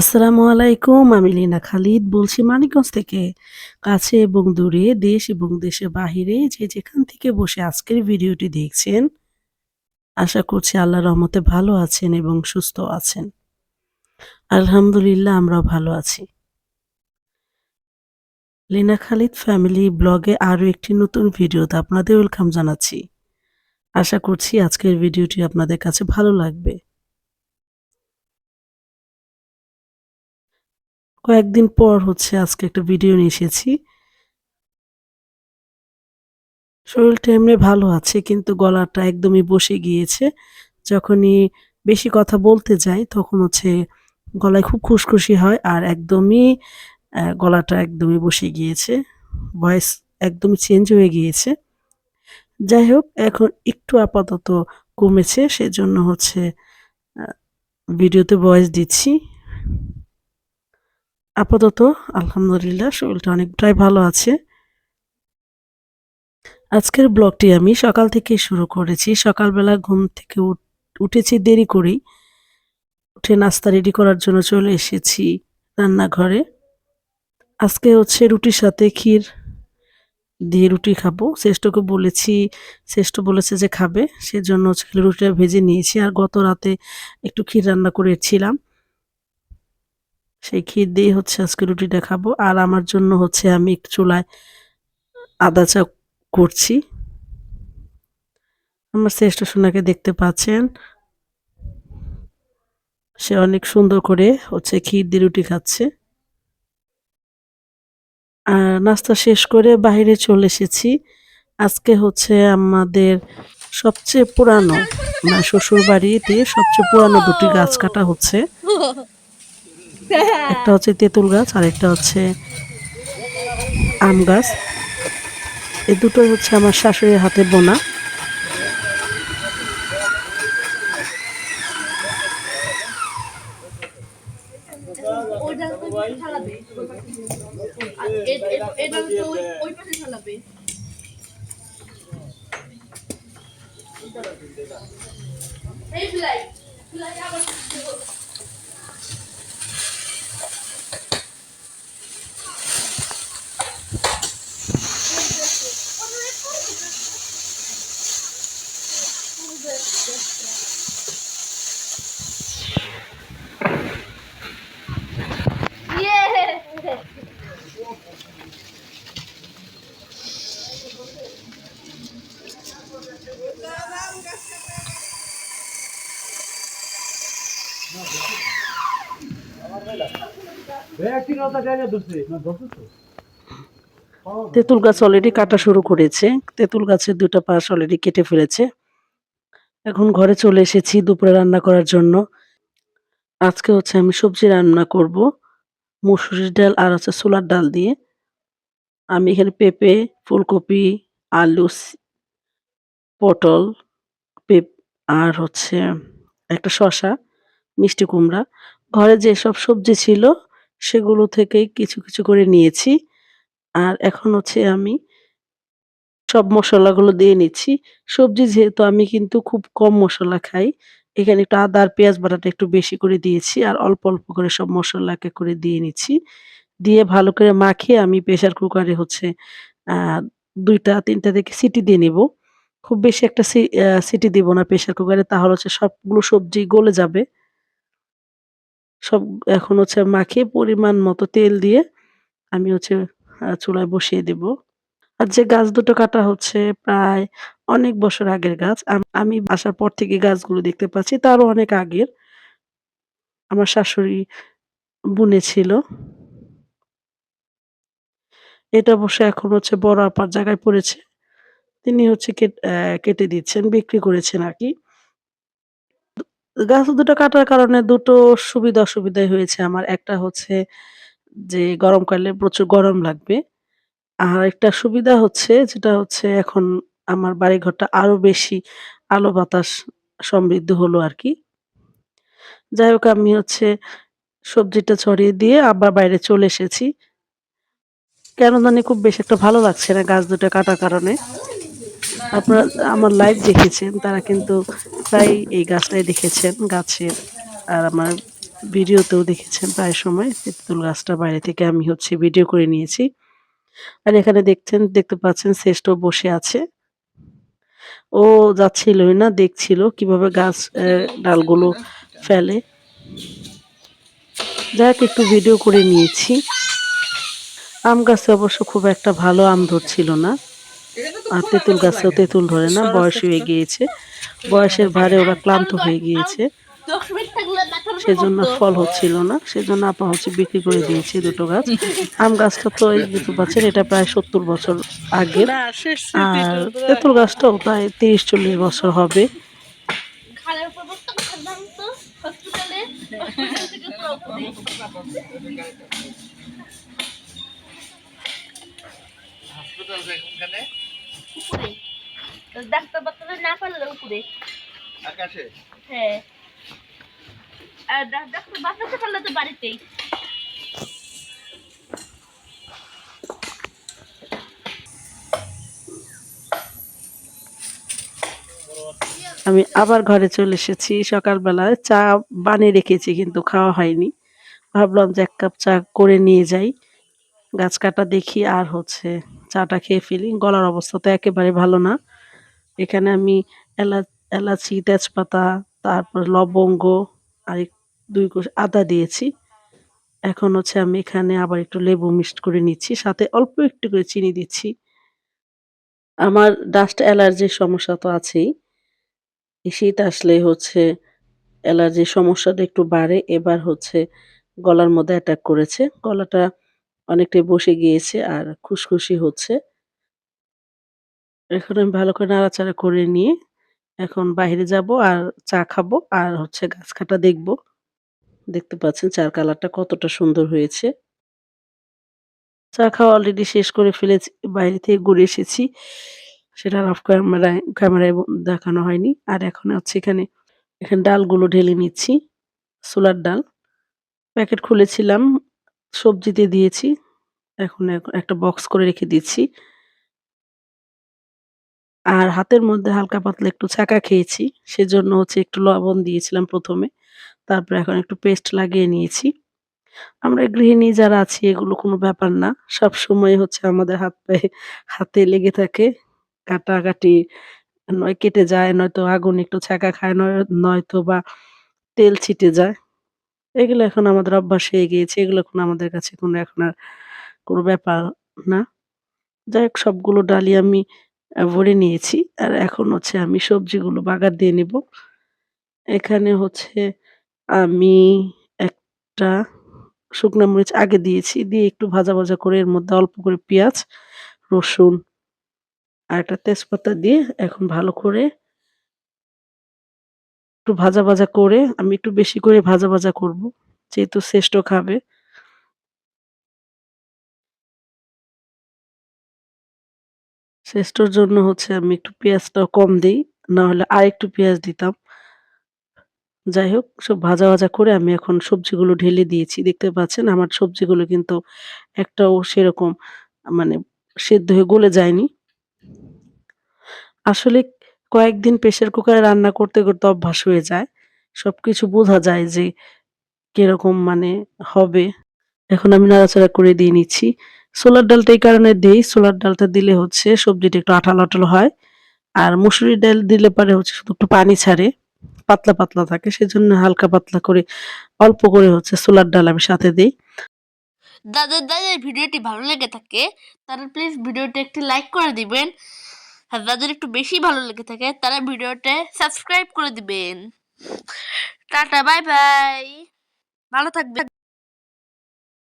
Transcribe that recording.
আসসালামু আলাইকুম, আমি লীনা খালিদ বলছি মানিকগঞ্জ থেকে। কাছে এবং দূরে, দেশ এবং দেশের বাহিরে যে যেখান থেকে বসে আজকের ভিডিওটি দেখছেন, আশা করছি আল্লাহ রহমতে ভালো আছেন এবং সুস্থ আছেন। আলহামদুলিল্লাহ, আমরাও ভালো আছি। লীনা খালিদ ফ্যামিলি ব্লগে আরও একটি নতুন ভিডিওতে আপনাদের ওয়েলকাম জানাচ্ছি। আশা করছি আজকের ভিডিওটি আপনাদের কাছে ভালো লাগবে। কয়েকদিন পর হচ্ছে আজকে একটা ভিডিও নিয়ে এসেছি। শরীরটা এমনি ভালো আছে, কিন্তু গলাটা একদমই বসে গিয়েছে। যখনই বেশি কথা বলতে যাই, তখন হচ্ছে গলায় খুব খুশখুশি হয় আর একদমই গলাটা একদমই বসে গিয়েছে। ভয়েস একদমই চেঞ্জ হয়ে গিয়েছে। যাই হোক, এখন একটু আপাতত কমেছে, সেজন্য হচ্ছে ভিডিওতে ভয়েস দিচ্ছি। আপাতত আলহামদুলিল্লাহ শরীরটা অনেকটাই ভালো আছে। আজকের ব্লগটি আমি সকাল থেকে শুরু করেছি। সকালবেলা ঘুম থেকে উঠ- উঠেছি, দেরি করেই। উঠে নাস্তা রেডি করার জন্য চলে এসেছি রান্নাঘরে। আজকে হচ্ছে রুটির সাথে ক্ষীর দিয়ে রুটি খাব। শ্রেষ্ঠকে বলেছি, শ্রেষ্ঠ বলেছে যে খাবে, সেজন্য হচ্ছে রুটিটা ভেজে নিয়েছি। আর গত রাতে একটু ক্ষীর রান্না করেছিলাম। সেই ক্ষীর দিয়ে হচ্ছে আজকে রুটিটা খাব আর আমার জন্য হচ্ছে আমি চুলায় আদা চা করছি। আমার শ্রেষ্ঠ সোনাকে দেখতে পাচ্ছেন। সে অনেক সুন্দর করে হচ্ছে ক্ষীর দিয়ে রুটি খাচ্ছে। আর নাস্তা শেষ করে বাইরে চলে এসেছি। আজকে হচ্ছে আমাদের সবচেয়ে পুরানো মানে শ্বশুর বাড়িতে সবচেয়ে পুরানো দুটি গাছ কাটা হচ্ছে। একটা হচ্ছে তেঁতুল গাছ আর একটা হচ্ছে আম গাছ। এই দুটোই হচ্ছে আমার শাশুড়ির হাতে বোনা। ওইটা ওই পাশে ঠালাবে আর এ- এ- এটা হচ্ছে ওই ওই পাশে ঠালাবে এই বিলাই বিলাই আবার দেবো। Yeah! তেঁতুল গাছ অলরেডি কাটা শুরু করেছে। তেঁতুল গাছের দুটো পাশ অলরেডি কেটে ফেলেছে। এখন ঘরে চলে এসেছি দুপুরে রান্না করার জন্য। আজকে হচ্ছে আমি সবজি রান্না করব। মুসুরির ডাল আর হচ্ছে ছোলার ডাল দিয়ে। আমি এখানে পেঁপে, ফুলকপি, আলু পটল, পেপ আর হচ্ছে একটা শসা, মিষ্টি কুমড়া। ঘরে যেসব সবজি ছিল সেগুলো থেকেই কিছু কিছু করে নিয়েছি। আর এখন হচ্ছে আমি সব মশলাগুলো দিয়ে নিচ্ছি। সবজি যেহেতু আমি কিন্তু খুব কম মশলা খাই, এখানে একটু আদা আর পেঁয়াজ বাটাটা একটু বেশি করে দিয়েছি আর অল্প অল্প করে সব মশলাকে করে দিয়ে নিচ্ছি। দিয়ে ভালো করে মাখিয়ে আমি প্রেশার কুকারে হচ্ছে দুইটা, তিনটা থেকে সিটি দিয়ে নিব। খুব বেশি একটা সিটি দিব না প্রেশার কুকারে তাহলে হচ্ছে সবগুলো সবজি গলে যাবে। সব এখন হচ্ছে মাখিয়ে পরিমাণ মতো তেল দিয়ে আমি হচ্ছে চুলায় বসিয়ে দিব। আর যে গাছ দুটো কাটা হচ্ছে প্রায় অনেক বছর আগের গাছ, আমি আসার পর থেকে গাছগুলো দেখতে পাচ্ছি, তারও অনেক আগের। আমার শাশুড়ি বুনেছিল এটা অবশ্য এখন হচ্ছে বড় আপার জায়গায় পড়েছে। তিনি হচ্ছে কেটে দিচ্ছেন, বিক্রি করেছেন আর কি। গাছ দুটো কাটার কারণে দুটো সুবিধা অসুবিধাই হয়েছে আমার। একটা হচ্ছে যে গরমকালে প্রচুর গরম লাগবে। আর একটা সুবিধা হচ্ছে যেটা হচ্ছে এখন আমার বাড়িঘরটা আরও বেশি আলো বাতাস সমৃদ্ধ হলো আর কি যাই হোক, আমি হচ্ছে সবজিটা ছড়িয়ে দিয়ে আবার বাইরে চলে এসেছি। কেন জানি খুব বেশি একটা ভালো লাগছে না গাছ দুটো কাটার কারণে। আপনারা আমার লাইভ দেখেছেন, তারা কিন্তু প্রায় এই গাছটাই দেখেছেন গাছের আর আমার ভিডিওতেও দেখেছেন প্রায় সময় তেঁতুল গাছটা বাইরে থেকে আমি হচ্ছে ভিডিও করে নিয়েছি। আর এখানে দেখছেন, দেখতে পাচ্ছেন শ্রেষ্ঠ বসে আছে। ও যাচ্ছিলই না, দেখছিল কীভাবে গাছ ডালগুলো ফেলে। যাক, একটু ভিডিও করে নিয়েছি। আম গাছে অবশ্য খুব একটা ভালো আম ধরছিল না। আর তেঁতুল গাছেও তেঁতুল ধরে না বয়স হয়ে গিয়েছে। বয়সের ভারে ওরা ক্লান্ত হয়ে গিয়েছে। সেজন্য ফল হচ্ছিল না সেজন্য আপা হচ্ছে বিক্রি করে দিয়েছে দুটো গাছ। আম গাছটা তো এই দুটো পাচ্ছেন এটা প্রায় সত্তর বছর আগের। আর তেঁতুল গাছটাও প্রায় তিরিশ চল্লিশ বছর হবে। হসপিটালে ডাক্তার বাচ্চাদের না পারলে উপরে। আকাশে? হ্যাঁ। আর ডাক্তার বাঁচাতে পারলে তো বাড়িতেই। আমি আবার ঘরে চলে এসেছি। সকালবেলায় চা বানিয়ে রেখেছি কিন্তু খাওয়া হয়নি। ভাবলাম যে এক কাপ চা করে নিয়ে যাই। গাছ কাটা দেখি আর হচ্ছে চাটা খেয়ে ফেলি। গলার অবস্থা তো একেবারে ভালো না। এখানে আমি এলা, এলাচি, তেজপাতা, তারপর লবঙ্গ, আর দুই কোষ আদা দিয়েছি। এখন হচ্ছে আমি এখানে আবার একটু লেবু মিক্সড করে নিচ্ছি, সাথে অল্প একটু করে চিনি দিচ্ছি। আমার ডাস্ট অ্যালার্জির সমস্যা তো আছেই। শীত আসলে হচ্ছে অ্যালার্জির সমস্যাটা একটু বাড়ে, এবার হচ্ছে গলার মধ্যে অ্যাটাক করেছে। গলাটা অনেকটাই বসে গিয়েছে আর খুশখুশি হচ্ছে। এখন আমি ভালো করে নাড়াচাড়া করে নিয়ে এখন বাইরে যাব আর চা খাব আর হচ্ছে গাছ কাটা দেখব। দেখতে পাচ্ছেন চার কালারটা কতটা সুন্দর হয়েছে। চা খাওয়া অলরেডি শেষ করে ফেলেছি, বাইরে থেকে ঘুরে এসেছি। সেটা অফ ক্যামেরায় ক্যামেরায় দেখানো হয়নি। আর এখন হচ্ছে এখানে এখানে ডালগুলো ঢেলে নিচ্ছি, সোলার ডাল। প্যাকেট খুলেছিলাম, সবজিতে দিয়েছি। এখন এক- একটা বক্স করে রেখে দিচ্ছি। আর হাতের মধ্যে হালকা পাতলা একটু ছাকা খেয়েছি। সেজন্য হচ্ছে একটু লবণ দিয়েছিলাম প্রথমে। তারপর এখন একটু পেস্ট লাগিয়ে নিয়েছি। আমরা গৃহিণী যারা আছি, এগুলো কোনো ব্যাপার না। সব সময় হচ্ছে আমাদের হাত পায়ে হাতে লেগে থাকে। কাটাকাটি নয়, কেটে যায়, নয়তো আগুন একটু ছাকা খায়, নয়, নয়তো বা তেল ছিটে যায়। এগুলো এখন আমাদের অভ্যাস হয়ে গিয়েছে। এগুলো এখন আমাদের কাছে কোনো এখন আর কোনো ব্যাপার না। যাই হোক, সবগুলো ডালি আমি ভরে নিয়েছি। আর এখন হচ্ছে আমি সবজিগুলো বাগার দিয়ে নেব। এখানে হচ্ছে আমি একটা শুকনো মরিচ আগে দিয়েছি। দিয়ে একটু ভাজা ভাজা করে এর মধ্যে অল্প করে পেঁয়াজ, রসুন আর একটা তেজপাতা দিয়ে এখন ভালো করে একটু ভাজা ভাজা করে আমি একটু বেশি করে ভাজা ভাজা করব। যেহেতু শ্রেষ্ঠ খাবে। শ্রেষ্ঠর জন্য হচ্ছে আমি একটু পেঁয়াজটা কম দিই না হলে আর একটু পেঁয়াজ দিতাম। যাই হোক, সব ভাজা ভাজা করে আমি এখন সবজিগুলো ঢেলে দিয়েছি। দেখতে পাচ্ছেন আমার সবজিগুলো কিন্তু একটাও সেরকম মানে সেদ্ধ হয়ে গলে যায়নি। আসলে কয়েকদিন প্রেশার কুকারে রান্না করতে করতে অভ্যাস হয়ে যায়। সব কিছু বোঝা যায় যে কীরকম মানে হবে। এখন আমি নাড়াচাড়া করে দিয়ে নিচ্ছি। ছোলার ডালটা এই কারণে দিই। সোলার ডালটা দিলে হচ্ছে সবজিটা একটু আঠালো আঠালো হয়। আর মুসুরি ডাল দিলে পরে হচ্ছে শুধু একটু পানি ছাড়ে, পাতলা পাতলা থাকে। সেজন্য হালকা পাতলা করে, অল্প করে হচ্ছে সোলার ডাল আমি সাথে দিই। যাদের যাদের ভিডিওটি ভালো লেগে থাকে তারা প্লিজ ভিডিওটি একটি লাইক করে দিবেন। আর যাদের একটু বেশি ভালো লেগে থাকে, তারা ভিডিওটা সাবস্ক্রাইব করে দিবেন। টাটা বাই বাই ভালো থাকবেন।